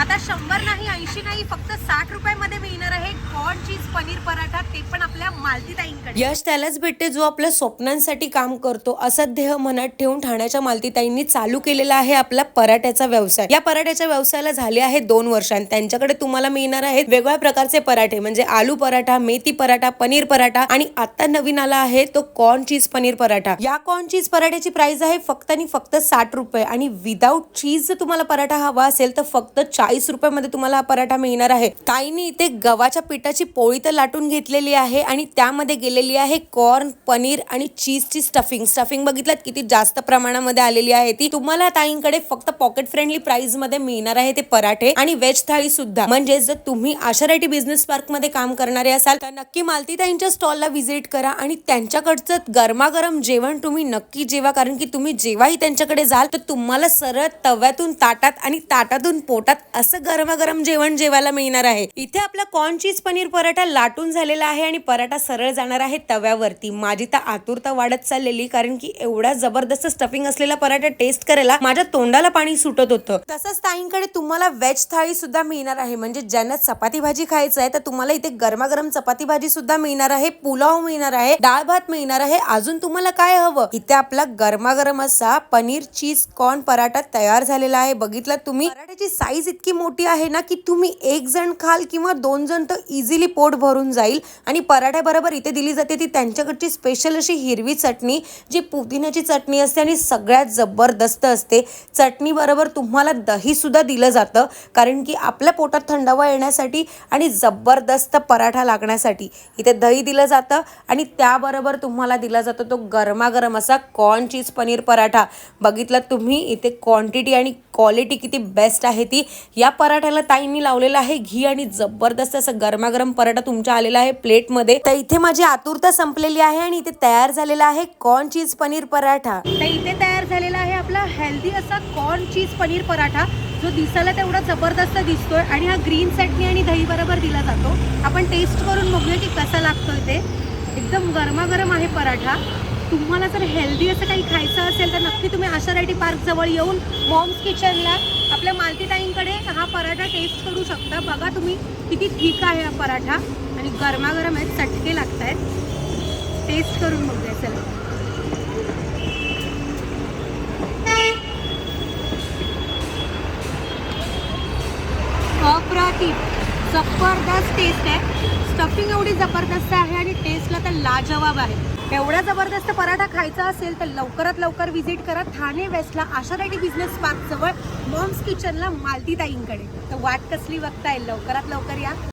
आता शंभर नाही ऐंशी नाही फक्त साठ रुपयामध्ये मिळणार आहे कॉर्न चीज पनीर पराठा. ते पण आपल्या मालतीताईंकडे. यश त्यालाच भेटते जो आपल्या स्वप्नांसाठी काम करतो. असा ध्येय मनात ठेवून ठाण्याच्या मालतीताईंनी चालू केलेला आहे आपला पराठ्याचा व्यवसाय. या पराठ्याच्या व्यवसायाला झाले आहे दोन वर्षांत त्यांच्याकडे तुम्हाला मिळणार आहेत वेगवेगळ्या प्रकारचे पराठे म्हणजे आलू पराठा मेथी पराठा पनीर पराठा. आणि आता नवीन आला आहे तो कॉर्न चीज पनीर पराठा. या कॉर्न चीज पराठ्याची प्राइस आहे फक्त आणि फक्त साठ रुपये. आणि विदाऊट चीज जर तुम्हाला पराठा हवा असेल तर फक्त चार चाळीस रुपयामध्ये तुम्हाला हा पराठा मिळणार आहे. ताईंनी इथे गव्हाच्या पिठाची पोळी तर लाटून घेतलेली आहे आणि त्यामध्ये गेलेली आहे कॉर्न पनीर आणि चीजची स्टफिंग. स्टफिंग बघितलं किती जास्त प्रमाणामध्ये आलेली आहे ती. तुम्हाला ताईंकडे फक्त पॉकेट फ्रेंडली प्राइसमध्ये मिळणार आहे ते पराठे आणि व्हेज थाळी सुद्धा. म्हणजे जर तुम्ही आशाराटी बिझनेस पार्कमध्ये काम करणारे असाल तर नक्की मालती ताईंच्या स्टॉलला व्हिजिट करा आणि त्यांच्याकडचं गरमागरम जेवण तुम्ही नक्की जेवा. कारण की तुम्ही जेव्हाही त्यांच्याकडे जाल तर तुम्हाला सरळ तव्यातून ताटात आणि ताटातून पोटात असं गरमागरम जेवण जेवायला मिळणार आहे. इथे आपला कॉर्न चीज पनीर पराठा लाटून झालेला आहे आणि पराठा सरळ जाणार आहे तव्यावरती. माझी तर आतुरता वाढत चाललेली कारण की एवढा जबरदस्त स्टफिंग असलेला पराठा टेस्ट करायला माझ्या तोंडाला पाणी सुटत होतं. तसंच ताईंकडे तुम्हाला व्हेज थाळी सुद्धा मिळणार आहे. म्हणजे ज्यांना चपाती भाजी खायचं आहे तर तुम्हाला इथे गरमागरम चपाती भाजी सुद्धा मिळणार आहे पुलाव मिळणार आहे डाळ भात मिळणार आहे. अजून तुम्हाला काय हवं? इथे आपला गरमागरम असा पनीर चीज कॉर्न पराठा तयार झालेला आहे. बघितला तुम्ही? पराठ्याची साईज इतकी इतकी मोठी आहे ना की तुम्ही एक जण खाल किंवा दोन जण तर इझिली पोट भरून जाईल. आणि पराठ्याबरोबर इथे दिली जाते ती त्यांच्याकडची स्पेशल अशी हिरवी चटणी जी पुदिन्याची चटणी असते आणि सगळ्यात जबरदस्त असते. चटणीबरोबर तुम्हाला दहीसुद्धा दिलं जातं कारण की आपल्या पोटात थंडावा येण्यासाठी आणि जबरदस्त पराठा लागण्यासाठी. इथे दही दिलं जातं आणि त्याबरोबर तुम्हाला दिला जातो तो गरमागरम असा कॉर्न चीज पनीर पराठा. बघितलं तुम्ही इथे क्वांटिटी आणि क्वालिटी किती बेस्ट आहे ती. या पराठ्याला ताईंनी लावलेलं आहे घी आणि जबरदस्त असं गरमागरम पराठा तुमच्या आलेला आहे प्लेटमध्ये. तर इथे माझी आतुरता संपलेली आहे आणि इथे तयार झालेला आहे कॉर्न चीज पनीर पराठा. तर इथे तयार झालेला आहे आपला हेल्दी असा कॉर्न चीज पनीर पराठा जो दिसायला तेवढा जबरदस्त दिसतोय आणि हा ग्रीन चटणी आणि दही बरोबर दिला जातो. आपण टेस्ट करून बघूया की कसा लागतोय ते. एकदम गरमागरम आहे पराठा. तुम्हाला जर हेल्दी असं काही खायचं असेल तर नक्की तुम्ही आशारायटी पार्क जवळ येऊन मॉम्स किचनला आपल्या मालतीताईंकडे हा पराठा टेस्ट करू शकता. बघा तुम्ही किती थिक आहे हा पराठा. आणि गरमागरम आहेत चटके लागत आहेत टेस्ट करून बघूया चला. अप्रतिम. जबरदस्त टेस्ट आहे. स्टफिंग एवढी जबरदस्त आहे आणि टेस्टला तर लाजवाब आहे. एवढा जबरदस्त पराठा खायचा असेल तर लवकरात लवकर व्हिजिट करा. ठाणे वेस्टला आशाराटी बिझनेस पार्क जवळ मॉम्स किचनला मालतीताईंकडे. तर वाट कसली बघताय? लवकरात लवकर या.